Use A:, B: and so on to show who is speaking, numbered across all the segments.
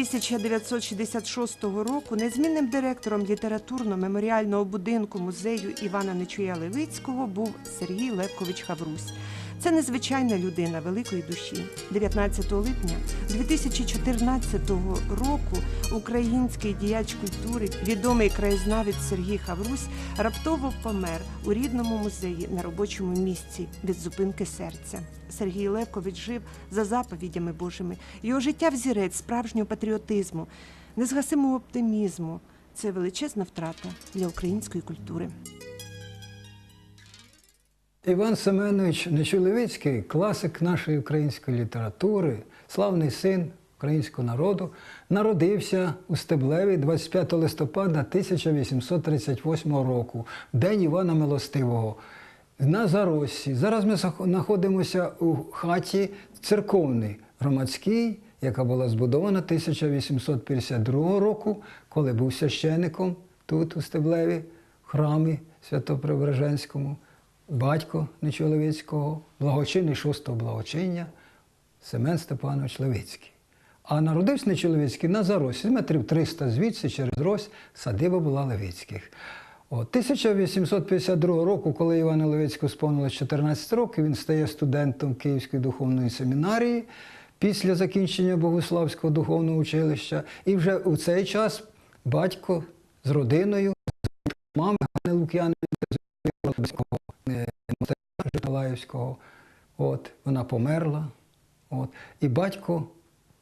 A: 1966 року незмінним директором літературно-меморіального будинку музею Івана Нечуя Левицького був Сергій Левкович Хаврусь. Це незвичайна людина великої душі. 19 липня 2014 року український діяч культури, відомий краєзнавець Сергій Хаврусь, раптово помер у рідному музеї на робочому місці від зупинки серця. Сергій Левкович жив за заповідями Божими. Його життя взірець справжнього патріотизму, незгасимого оптимізму. Це величезна втрата для української культури.
B: Іван Семенович Нечоловицький, класик нашої української літератури, славний син українського народу, народився у Стеблеві 25 листопада 1838 року, день Івана Милостивого. На Заросі. Зараз ми знаходимося у хаті церковній громадській, яка була збудована 1852 року, коли був священником тут, у Стеблеві, в храмі Свято-Преображенському батько Нечоловицького, благочинний шостого благочиння Семен Степанович Левицький. А народився Нечоловицький на Заросі, метрів 300 звідси через Рось, садиба була Левицьких. От, 1852 року, коли Івану Левицькому сповнилось 14 років, він стає студентом Київської духовної семінарії після закінчення Богославського духовного училища. І вже у цей час батько з родиною, з мами Ганни Лук'яни Житалаївського. От, вона померла. От, і батько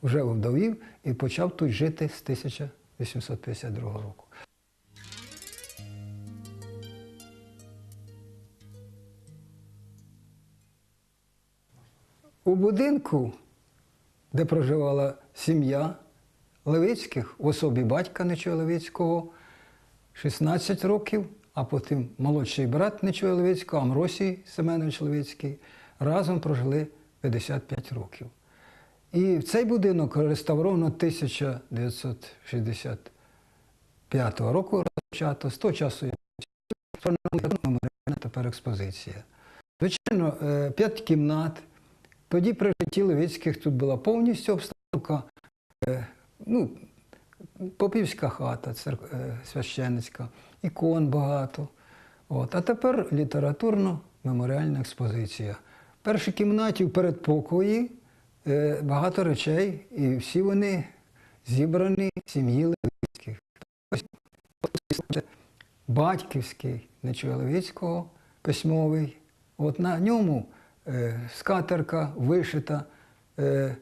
B: вже вдовів і почав тут жити з 1852 року. У будинку, де проживала сім'я Левицьких, в особі батька Нечуя Левицького, 16 років, а потім молодший брат Нечуя Левицького, Амросій Семенович Левицький, разом прожили 55 років. І цей будинок реставровано 1965 року розпочато. З того часу меморіальна тепер експозиція. Звичайно, е, п'ять кімнат. Тоді при житті Левицьких тут була повністю обстановка, е, ну, попівська хата цер... е, священницька, ікон багато. От. А тепер літературно-меморіальна експозиція. В першій кімнаті в передпокої е, багато речей, і всі вони зібрані в сім'ї Левицьких. Батьківський Нечуя Левицького письмовий. От на ньому е, скатерка вишита е,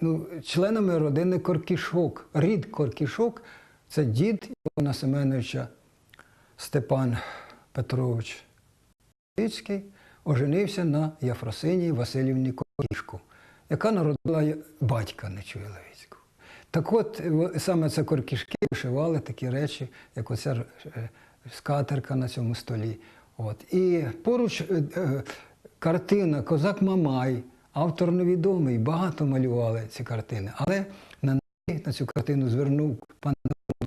B: ну, членами родини Коркішок. Рід Коркішок це дід Івана Семеновича Степан Петрович Левицький оженився на Яфросині Васильівні Коркішку, яка народила батька Нечуя Левицького. Так от, саме це коркішки вишивали такі речі, як оця е, скатерка на цьому столі. От. І поруч е, е, картина Козак Мамай, автор невідомий, багато малювали ці картини. Але на цю картину звернув пан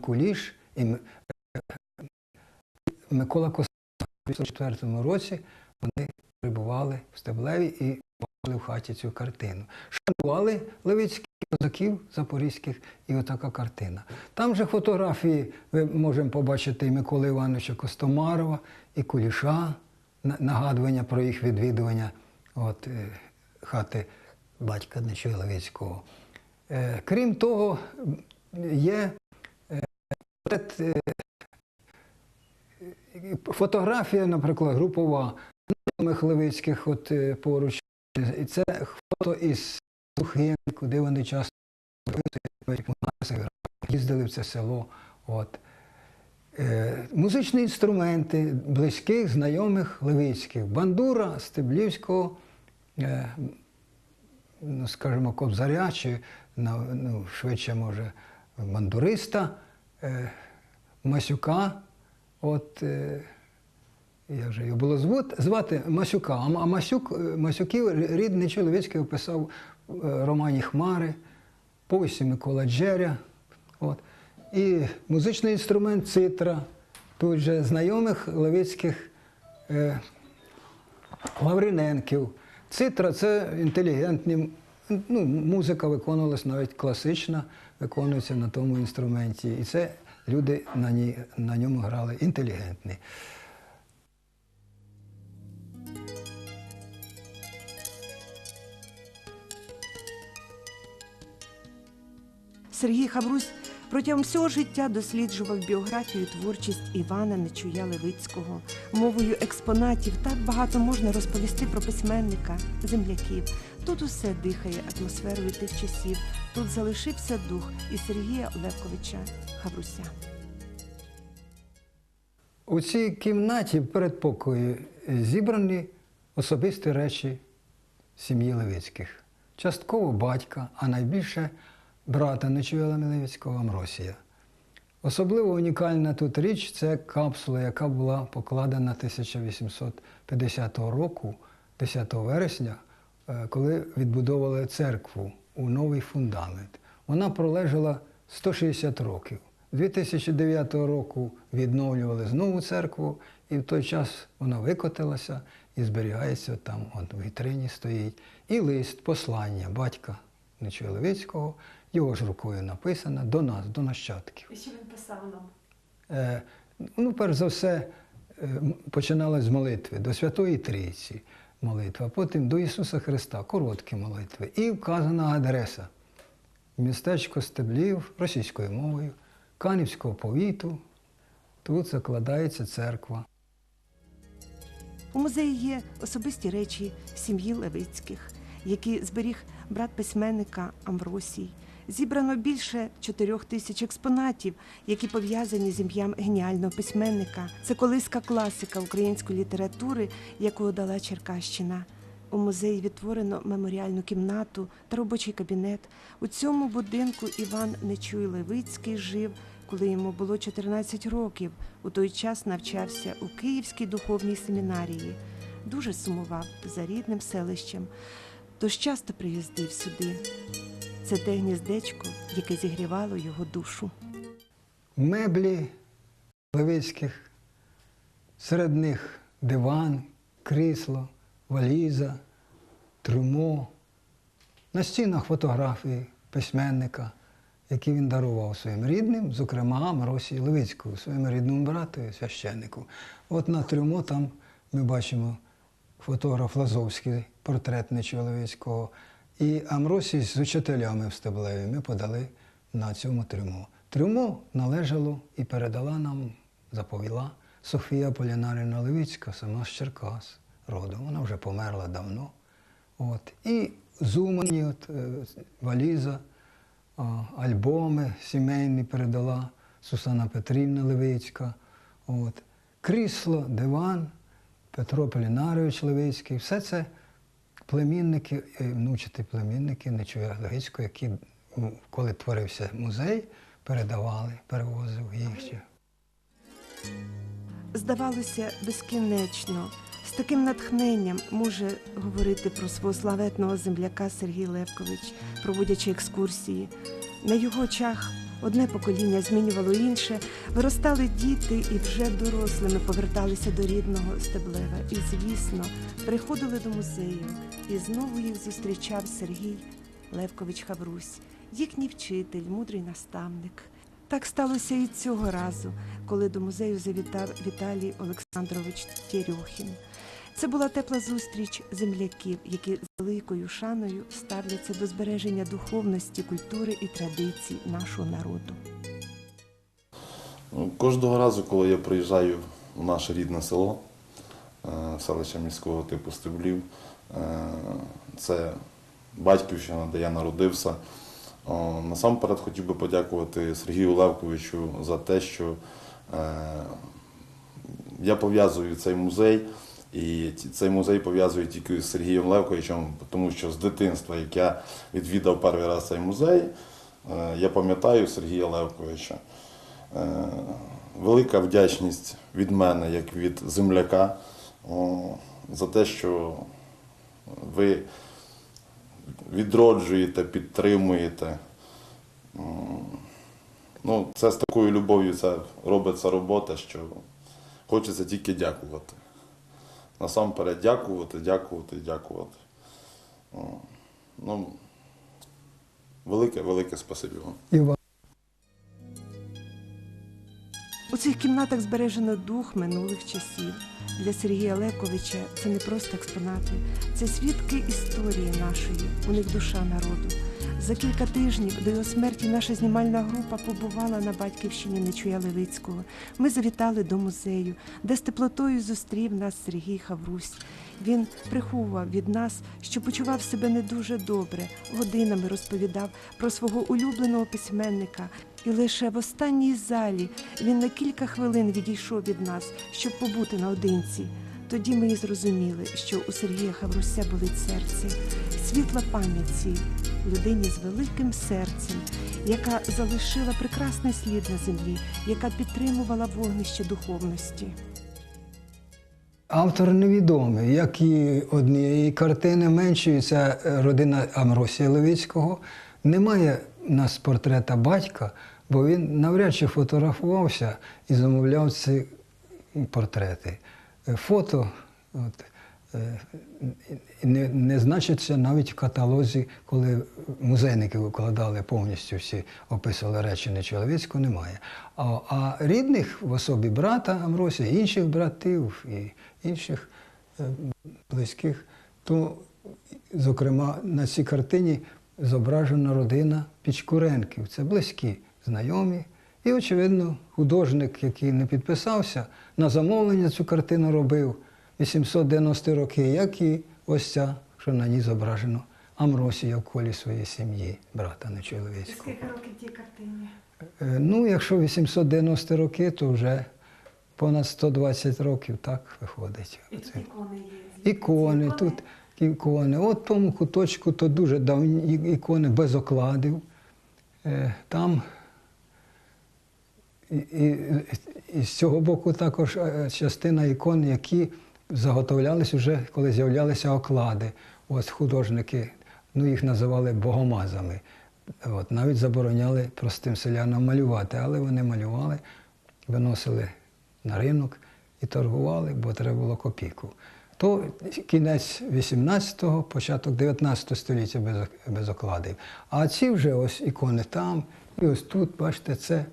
B: Куліш і е, Микола Костак. У 1904 році вони прибували в Стеблеві і бачили в хаті цю картину. Шанували левицьких козаків запорізьких і отака картина. Там же фотографії ви можемо побачити і Миколи Івановича Костомарова, і Куліша, на- нагадування про їх відвідування от, е, хати батька Нечуя Левицького. Е, Крім того, є е, е, фотографія, наприклад, групова знайомих Левицьких от поруч. І це фото із Сухин, куди вони часто їздили в це село. От. Музичні інструменти близьких, знайомих Левицьких. Бандура Стеблівського, ну, скажімо, кобзаря, чи ну, швидше, може, бандуриста, е, Масюка. От, е, як же його було звати, звати Масюка. А Масюк, е, Масюків рідний чоловічський описав в е, романі Хмари, повісті Микола Джеря. От. І музичний інструмент цитра, тут же знайомих левицьких е, Лавриненків. Цитра це інтелігентні Ну, музика виконувалась навіть класична, виконується на тому інструменті. І це люди на, ній, на ньому грали інтелігентні.
A: Сергій Хаврусь протягом всього життя досліджував біографію і творчість Івана Нечуя Левицького. Мовою експонатів так багато можна розповісти про письменника, земляків. Тут усе дихає атмосферою тих часів. Тут залишився дух і Сергія Левковича Хавруся.
B: У цій кімнаті в передпокої зібрані особисті речі сім'ї Левицьких. Частково батька, а найбільше брата Нечуяла Левицького Амросія. Особливо унікальна тут річ це капсула, яка була покладена 1850 року, 10 вересня, е, коли відбудовували церкву у новий фундамент. Вона пролежала 160 років. 2009 року відновлювали знову церкву, і в той час вона викотилася і зберігається там, от в вітрині стоїть. І лист, послання батька Нечуя Левицького, його ж рукою написано до нас, до нащадків.
A: І що він писав нам?
B: Е, ну, перш за все, е, починалось з молитви до Святої Трійці молитва, потім до Ісуса Христа, короткі молитви. І вказана адреса. Містечко Стеблів російською мовою, Канівського повіту. Тут закладається церква.
A: У музеї є особисті речі сім'ї Левицьких, які зберіг брат письменника Амвросій. Зібрано більше чотирьох тисяч експонатів, які пов'язані з ім'ям геніального письменника. Це колиска класика української літератури, яку дала Черкащина. У музеї відтворено меморіальну кімнату та робочий кабінет. У цьому будинку Іван Нечуй Левицький жив, коли йому було 14 років. У той час навчався у Київській духовній семінарії. Дуже сумував за рідним селищем, тож часто приїздив сюди. Це те гніздечко, яке зігрівало його душу.
B: Меблі Левицьких, серед них диван, крісло, валіза, трюмо. На стінах фотографії письменника, які він дарував своїм рідним, зокрема Маросі Левицькому, своєму рідному брату, священнику. От на трюмо там ми бачимо фотограф Лазовський, портрет Нечуя Левицького. І Амросій з учителями в Стеблеві ми подали на цьому трюмо. Трюмо належало і передала нам, заповіла Софія Полінарівна Левицька, сама з Черкас родом. Вона вже померла давно. От. І зумані, от, е, валіза, альбоми сімейні передала Сусана Петрівна Левицька. От. Крісло, диван, Петро Полінарович Левицький. Все це племінники, е, внучаті племінники Нечуя які, коли творився музей, передавали, перевозив їх.
A: Здавалося, безкінечно. З таким натхненням може говорити про свого славетного земляка Сергій Левкович, проводячи екскурсії. На його очах одне покоління змінювало інше, виростали діти і вже дорослими поверталися до рідного Стеблева. І, звісно, приходили до музею, і знову їх зустрічав Сергій Левкович Хаврусь, їхній вчитель, мудрий наставник. Так сталося і цього разу, коли до музею завітав Віталій Олександрович Терехін. Це була тепла зустріч земляків, які з великою шаною ставляться до збереження духовності, культури і традицій нашого народу.
C: Ну, Кожного разу, коли я приїжджаю в наше рідне село, е, селище міського типу Стеблів, е, це батьківщина, де я народився. Насамперед хотів би подякувати Сергію Левковичу за те, що е, я пов'язую цей музей. І цей музей пов'язую тільки з Сергієм Левковичем, тому що з дитинства, як я відвідав перший раз цей музей, е, я пам'ятаю Сергія Левковича. Е, Велика вдячність від мене, як від земляка, за те, що ви відроджуєте, підтримуєте. Ну, це з такою любов'ю це робиться робота, що хочеться тільки дякувати. Насамперед дякувати, дякувати, дякувати. Ну, велике, велике спасибі вам.
B: І вам.
A: У цих кімнатах збережено дух минулих часів. Для Сергія Лековича це не просто експонати, це свідки історії нашої, у них душа народу. За кілька тижнів до його смерті наша знімальна група побувала на батьківщині Нечуя Левицького. Ми завітали до музею, де з теплотою зустрів нас Сергій Хаврусь. Він приховував від нас, що почував себе не дуже добре, годинами розповідав про свого улюбленого письменника. І лише в останній залі він на кілька хвилин відійшов від нас, щоб побути наодинці. Тоді ми і зрозуміли, що у Сергія Хавруся болить серце, світла пам'яті, людині з великим серцем, яка залишила прекрасний слід на землі, яка підтримувала вогнище духовності.
B: Автор невідомий, як і однієї картини це е, родина Амросія Левицького. Немає у нас портрета батька, бо він навряд чи фотографувався і замовляв ці портрети. Е, Фото от, не, не значиться навіть в каталозі, коли музейники викладали повністю всі, описували речі Нечоловіцького, немає. А, а рідних в особі брата Амросія, інших братів і інших е, близьких, то, зокрема, на цій картині зображена родина Пічкуренків. Це близькі, знайомі. І, очевидно, художник, який не підписався, на замовлення цю картину робив 890 роки, як і ось ця, що на ній зображено Амросія в колі своєї сім'ї, брата Нечоловіцького.
A: років тій картині?
B: Е, Ну, якщо 890 роки, то вже понад 120 років так виходить. Оце.
A: ікони є.
B: Ікони, тут ікони. От в тому куточку то дуже давні ікони без окладів. Е, Там і, і, і з цього боку також е, частина ікон, які заготовлялись вже, коли з'являлися оклади. Ось художники, ну їх називали богомазами. От, навіть забороняли простим селянам малювати, але вони малювали, виносили на ринок і торгували, бо треба було копійку. То кінець 18-го, початок 19 століття без, без окладів. А ці вже ось ікони там, і ось тут, бачите, це е,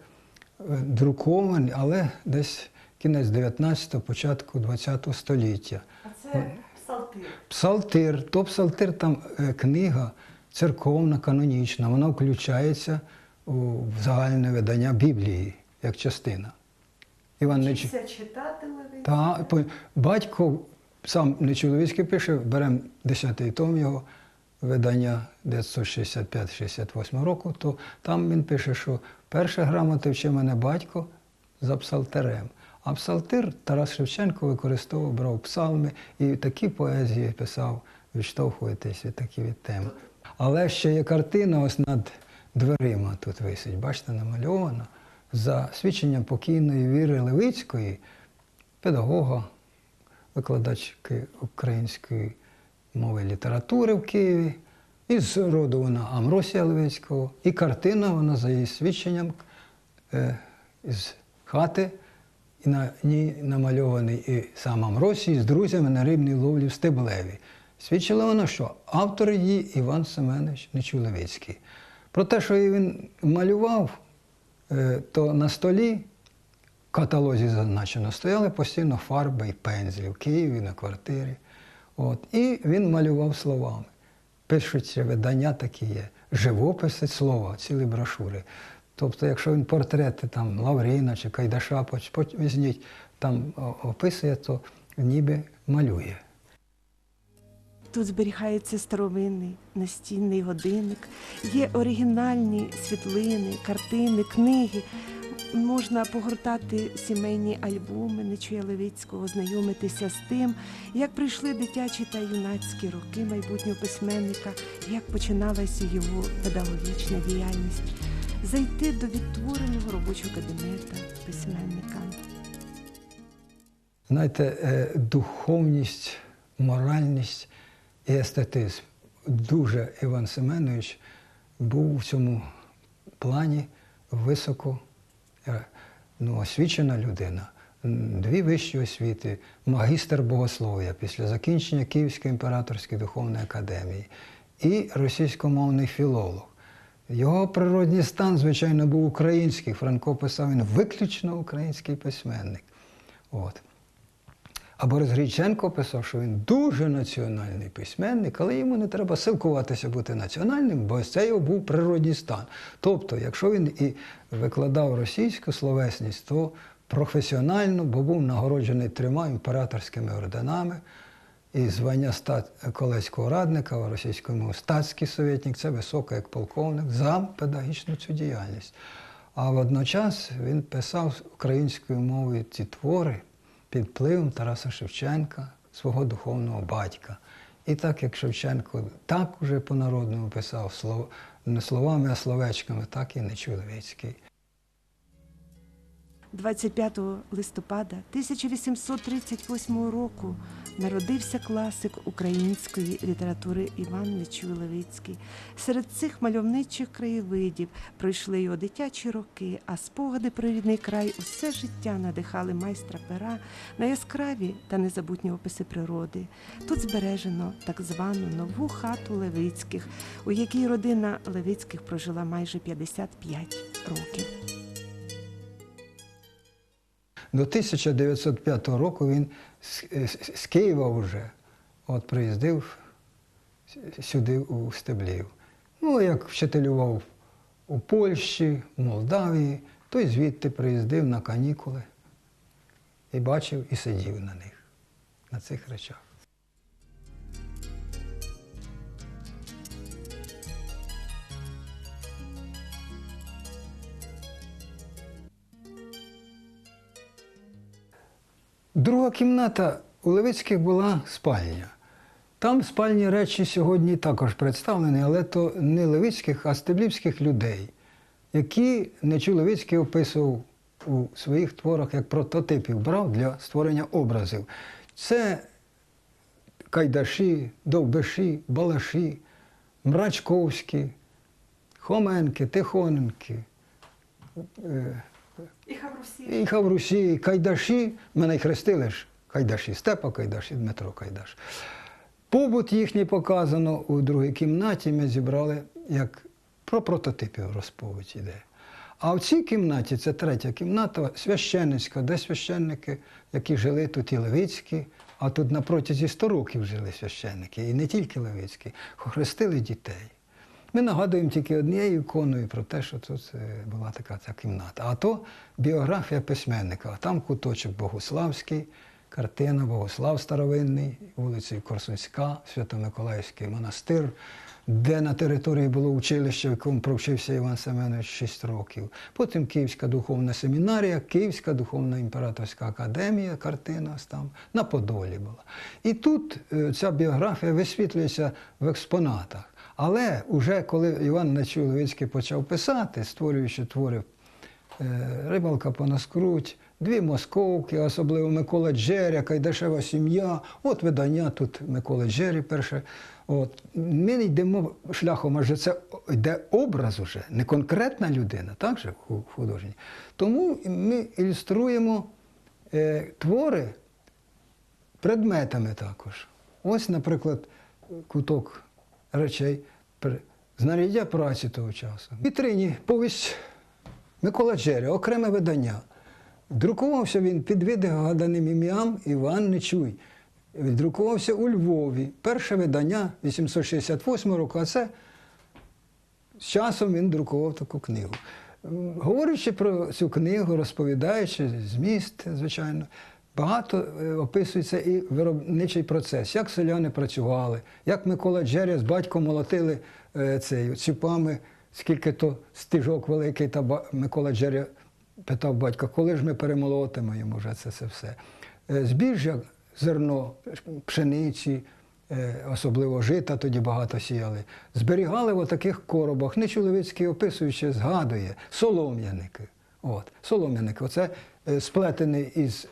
B: друковані, але десь кінець 19-го, початку 20-го століття.
A: А це псалтир.
B: Псалтир, то псалтир там е, книга церковна, канонічна, вона включається у в загальне видання Біблії як частина. Іван Неч...
A: читати?
B: Та, батько сам Нечоловіцький пише, беремо 10-й том його видання 965-68 року, то там він пише, що перша грамота вчив мене батько за псалтирем. А псалтир Тарас Шевченко використовував, брав псалми і такі поезії писав, відштовхуєтесь від такі від тем. Але ще є картина ось над дверима тут висить, бачите, намальована за свідченням покійної Віри Левицької, педагога, викладачки української мови і літератури в Києві. Із роду вона Амросія Левицького. І картина вона за її свідченням е, із хати. І на ній намальований і сам Амросій з друзями на рибній ловлі в Стеблеві. Свідчило воно, що автор її Іван Семенович Нечулевицький. Про те, що він малював, е, то на столі в каталозі зазначено, стояли постійно фарби і пензлі в Києві на квартирі. От. І він малював словами. Пишуться видання такі є. Живописи слова, цілі брошури. Тобто, якщо він портрети там Лавріна чи Кайдаша візьміть, там описує, то ніби малює.
A: Тут зберігається старовинний настінний годинник, є оригінальні світлини, картини, книги. Можна погортати сімейні альбоми Нечуя Левицького, знайомитися з тим, як прийшли дитячі та юнацькі роки майбутнього письменника, як починалася його педагогічна діяльність, зайти до відтвореного робочого кабінета письменника.
B: Знаєте, е, духовність, моральність і естетизм. Дуже Іван Семенович був в цьому плані високо е, ну, освічена людина. Дві вищі освіти, магістр богослов'я після закінчення Київської імператорської духовної академії і російськомовний філолог. Його природній стан, звичайно, був український. Франко писав він виключно український письменник. От. А Борис Грійченко писав, що він дуже національний письменник, але йому не треба силкуватися бути національним, бо це його був природній стан. Тобто, якщо він і викладав російську словесність, то професіонально, бо був нагороджений трьома імператорськими орденами і звання стат... колецького радника в російському мові статський советник, це високо як полковник, за педагогічну цю діяльність. А водночас він писав українською мовою ці твори під впливом Тараса Шевченка, свого духовного батька. І так як Шевченко так уже по-народному писав не словами, а словечками, так і Нечулевицький.
A: 25 листопада 1838 року народився класик української літератури Іван Нечуй Левицький. Серед цих мальовничих краєвидів пройшли його дитячі роки, а спогади про рідний край усе життя надихали майстра пера на яскраві та незабутні описи природи. Тут збережено так звану нову хату Левицьких, у якій родина Левицьких прожила майже 55 років.
B: До 1905 року він з, з- Києва вже от приїздив сюди у Стеблів. Ну, як вчителював у Польщі, в Молдавії, то й звідти приїздив на канікули і бачив і сидів на них, на цих речах. Друга кімната у Левицьких була спальня. Там спальні речі сьогодні також представлені, але то не левицьких, а стеблівських людей, які Нечу Левицький описував у своїх творах як прототипів, брав для створення образів. Це Кайдаші, Довбиші, Балаші, Мрачковські, Хоменки, Тихоненки, е,
A: І Хаврусі.
B: і Хаврусі, і Кайдаші, мене й хрестили ж Кайдаші, Степа Кайдаш і Дмитро Кайдаш. Побут їхній показано у другій кімнаті. Ми зібрали як про прототипів розповідь іде. А в цій кімнаті, це третя кімната, священницька, де священники, які жили тут і Левицькі, а тут на протязі 100 років жили священники, і не тільки Левицькі, хрестили дітей. Ми нагадуємо тільки однією іконою про те, що тут е, була така ця кімната. А то біографія письменника. А там куточок Богославський, картина Богослав Старовинний, вулицею Корсунська, Свято-Миколаївський монастир, де на території було училище, в якому провчився Іван Семенович 6 років. Потім Київська духовна семінарія, Київська духовна імператорська академія, картина там на Подолі була. І тут е, ця біографія висвітлюється в експонатах. Але вже коли Іван Нечуловицький почав писати, створюючи твори е, Рибалка понаскруть, дві московки, особливо Микола Джеря, Кайдашева сім'я. От видання тут Микола Джері перше. От. Ми не йдемо шляхом, адже це йде образ уже, не конкретна людина, так же ху- художній. Тому ми ілюструємо е, твори предметами також. Ось, наприклад, куток речей, знаряддя праці того часу. В вітрині повість Микола Джеря, окреме видання. Друкувався він під вигаданим ім'ям Іван Нечуй. Друкувався у Львові. Перше видання 868 року, а це з часом він друкував таку книгу. Говорячи про цю книгу, розповідаючи зміст, звичайно, багато е, описується і виробничий процес, як селяни працювали, як Микола Джеря з батьком молотили е, цей, ціпами, скільки то стіжок великий, та Микола Джеря питав батька, коли ж ми перемолотимо йому вже це, це все. Е, Збіжжя, зерно, пшениці, е, особливо жита, тоді багато сіяли. Зберігали в таких коробах. Нечоловицький описуючи, згадує солом'яники. От, солом'яники, оце е, сплетений із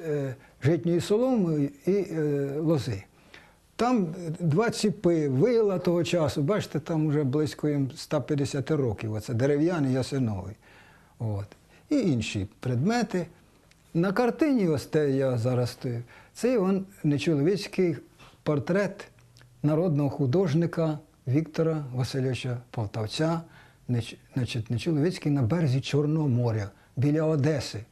B: житньої соломи і лози. Там два ціпи, вила того часу, бачите, там вже близько їм 150 років, оце дерев'яний ясиновий. От. І інші предмети. На картині, ось те я зараз стою, це Іван Нечоловицький портрет народного художника Віктора Васильовича Полтавця, Значить, Нечоловіцький на березі Чорного моря, біля Одеси.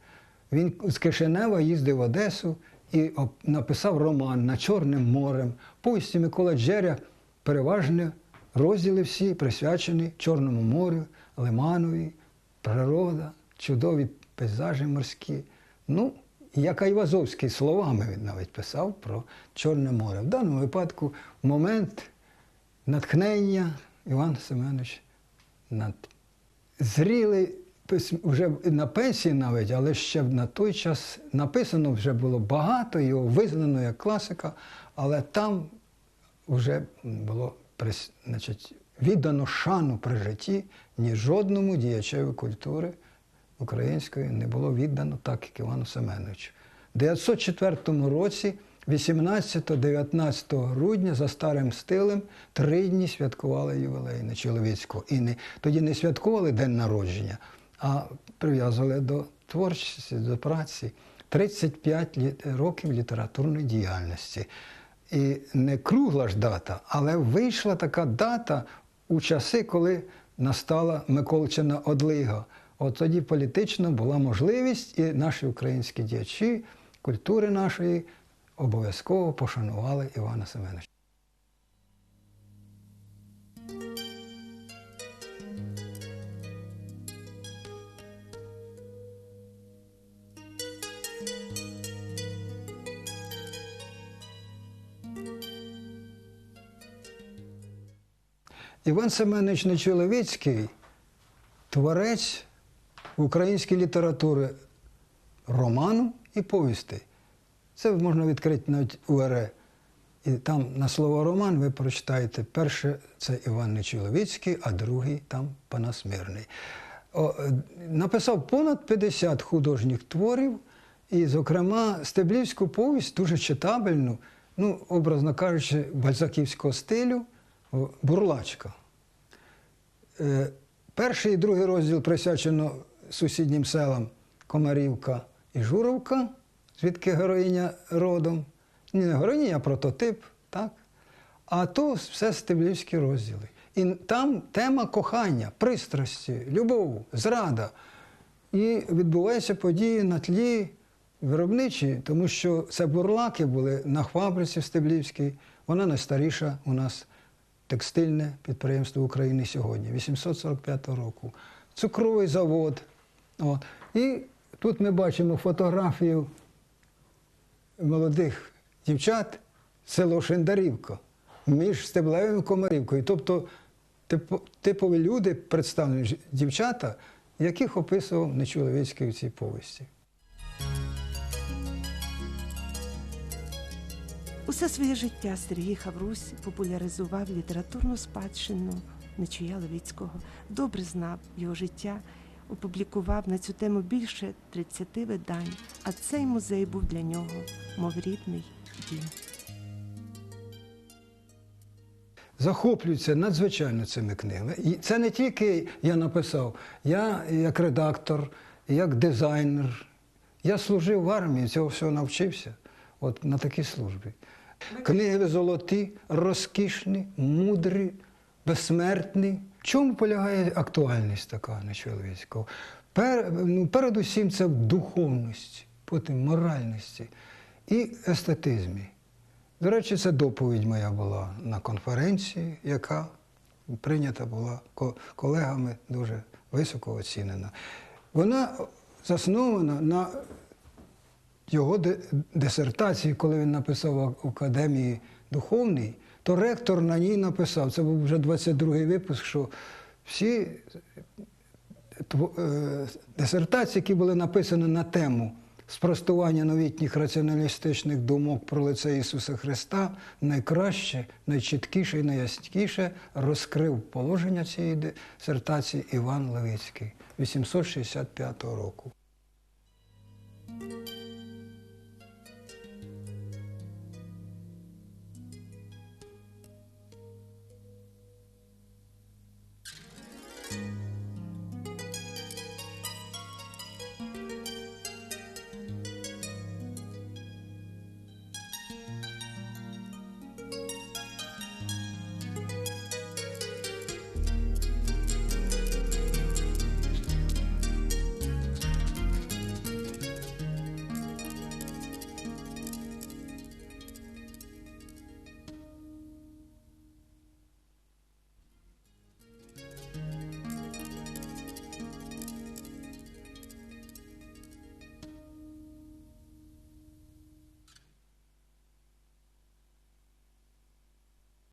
B: Він з Кишинева їздив в Одесу і написав роман над Чорним морем. Повісті Микола Джеря переважно розділи всі присвячені Чорному морю, Лиманові, природа, чудові пейзажі морські. Ну, як Айвазовський словами він навіть писав про Чорне море. В даному випадку момент натхнення Іван Семенович над зрілий вже на пенсії навіть, але ще на той час написано вже було багато, його визнано як класика, але там вже було значить, віддано шану при житті, ні жодному діячеві культури української не було віддано так, як Івану Семеновичу. У 904 році, 18-19 грудня, за старим стилем, три дні святкували ювілей Нечоловіцького. І не, тоді не святкували день народження, а прив'язували до творчості, до праці. 35 лі- років літературної діяльності. І не кругла ж дата, але вийшла така дата у часи, коли настала Миколчина одлига. От тоді політично була можливість, і наші українські діячі культури нашої обов'язково пошанували Івана Семеновича. Іван Семенович Нечоловіцький творець української літератури роману і повісти. Це можна відкрити навіть УРЕ. І там на слово роман ви прочитаєте перше це Іван Нечоловіцький, а другий там Панас Мирний. О, е, написав понад 50 художніх творів, і, зокрема, Стеблівську повість дуже читабельну, ну, образно кажучи, бальзаківського стилю, бурлачка. Е, Перший і другий розділ присвячено сусіднім селам Комарівка і Журовка, звідки героїня родом. Не героїня, а прототип, так? А то все стеблівські розділи. І там тема кохання, пристрасті, любов, зрада. І відбуваються події на тлі виробничі, тому що це бурлаки були на фабриці Стеблівській. Вона найстаріша у нас текстильне підприємство України сьогодні, 845 року. Цукровий завод. От. І тут ми бачимо фотографію молодих дівчат село Шендарівка між Стеблевим і Комарівкою. Тобто типові люди, представлені дівчата, яких описував Нечоловіцький в цій повісті.
A: Усе своє життя Сергій Хаврусь популяризував літературну спадщину Нечуя Левицького. Добре знав його життя, опублікував на цю тему більше 30 видань, а цей музей був для нього, мов рідний дім.
B: захоплюються надзвичайно цими книгами. І це не тільки я написав, я як редактор, як дизайнер. Я служив в армії, цього всього навчився от на такій службі. Книги золоті, розкішні, мудрі, безсмертні. Чому полягає актуальність така нечоловіцького? Пер, ну, передусім це в духовності, потім моральності і естетизмі. До речі, це доповідь моя була на конференції, яка прийнята була колегами дуже високо оцінена. Вона заснована на його дисертації, коли він написав в Академії Духовній, то ректор на ній написав, це був вже 22-й випуск, що всі е, дисертації, які були написані на тему спростування новітніх раціоналістичних думок про лице Ісуса Христа, найкраще, найчіткіше і найясніше розкрив положення цієї дисертації Іван Левицький 865 року.